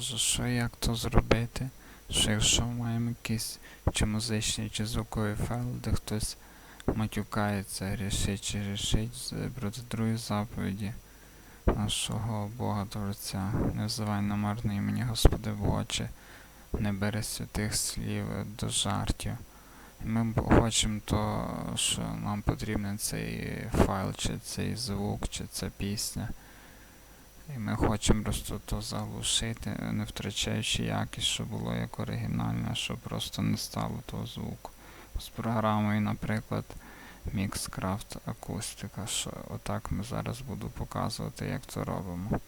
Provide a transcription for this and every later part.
Що як то зробити? Що якщо маємо якийсь чи музичний, чи звуковий файл, де хтось матюкається, рішить чи рішить проти другої заповіді нашого Бога Творця. Не взивай на марне імені Господи Боже, не бери святих слів до жартів. Ми хочемо то, що нам потрібен цей файл, чи цей звук, чи ця пісня. І ми хочемо просто то заглушити, не втрачаючи якість, щоб було як оригінальне, щоб просто не стало того звуку. З програмою, наприклад, Mixcraft акустика, що отак ми зараз буду показувати, як це робимо.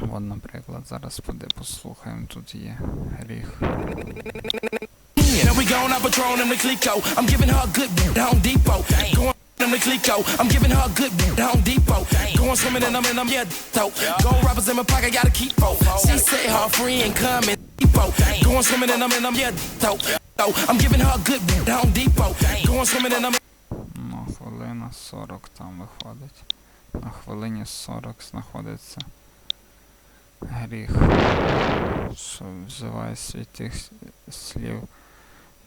От, наприклад, зараз поди послухаємо, тут є гріх. Now we gone out Patron and the Clico. I'm giving her a good Home Depot. Going in Clico. I'm giving her a good Home Depot. Going swimming in them and I'm yeah though. Gold rappers in my pocket, gotta keep four. She say her friend coming Depot. Going swimming in them and I'm yeah though. I'm giving her a good Home Depot. Going swimming in them. Ну, хвилина 40 там виходить. На хвилині 40 знаходиться гріх, що вживає святих слів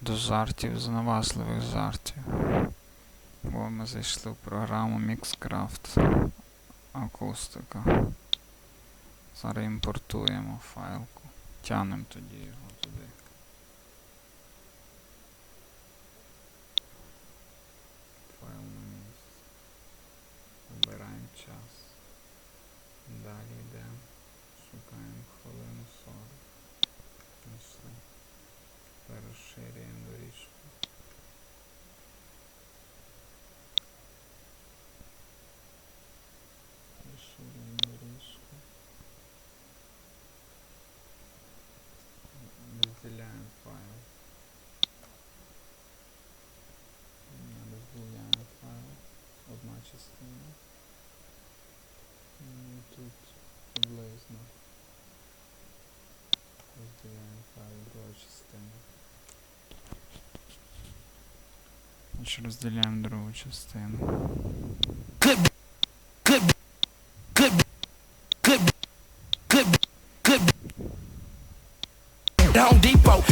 до жартів, зневажливих жартів. Бо ми зайшли в програму Mixcraft акустика. Зараз імпортуємо файлку. Тянемо тоді його туди. Файл на місце. Вибираємо час. Далі йдемо. Шукаємо хвилину 40. Знайшли. Тепер Одна частина. Ну, і тут приблизно. Розділяємо файл друга частина. Значить, розділяємо другу частину. Good, good, good, good, good, good. Home Depot.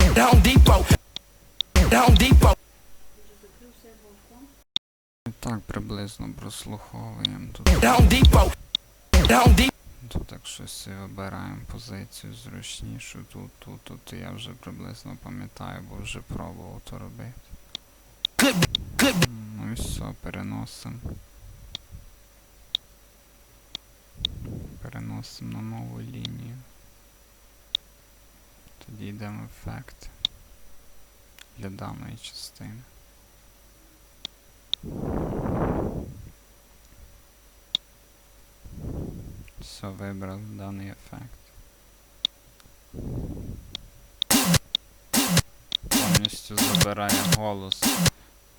Home Depot. Home Depot. Так приблизно прослуховуємо тут. Depot. Тут так щось вибираємо позицію зручнішу. Тут, тут, тут я вже приблизно пам'ятаю, бо вже пробував то робити. Ну і все, переносимо. Переносимо на нову лінію. Тоді йдемо в ефект для даної частини. Все, вибрав даний ефект. Повністю забирає голос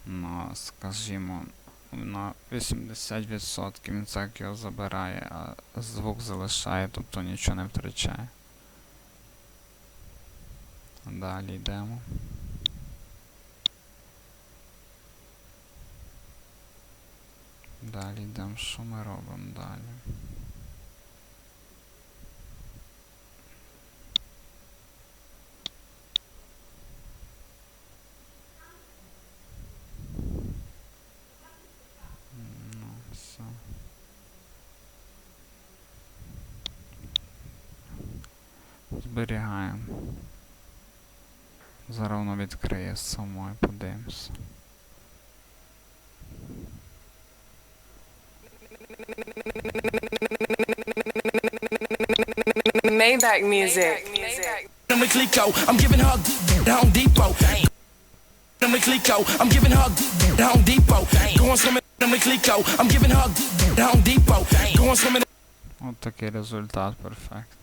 на, скажімо, на 80% він так його забирає, а звук залишає, тобто нічого не втрачає. Далі йдемо. Далі йдемо, що ми робимо далі. Зберігаємо. Зараз воно відкриє само і подивимося. Maybach music. In the Clico. I'm giving her a good Home Depot. In the Clico. I'm giving her a good Home Depot. Going swimming in the Clico. I'm giving her a good Home Depot. Going swimming. От такий результат перфект.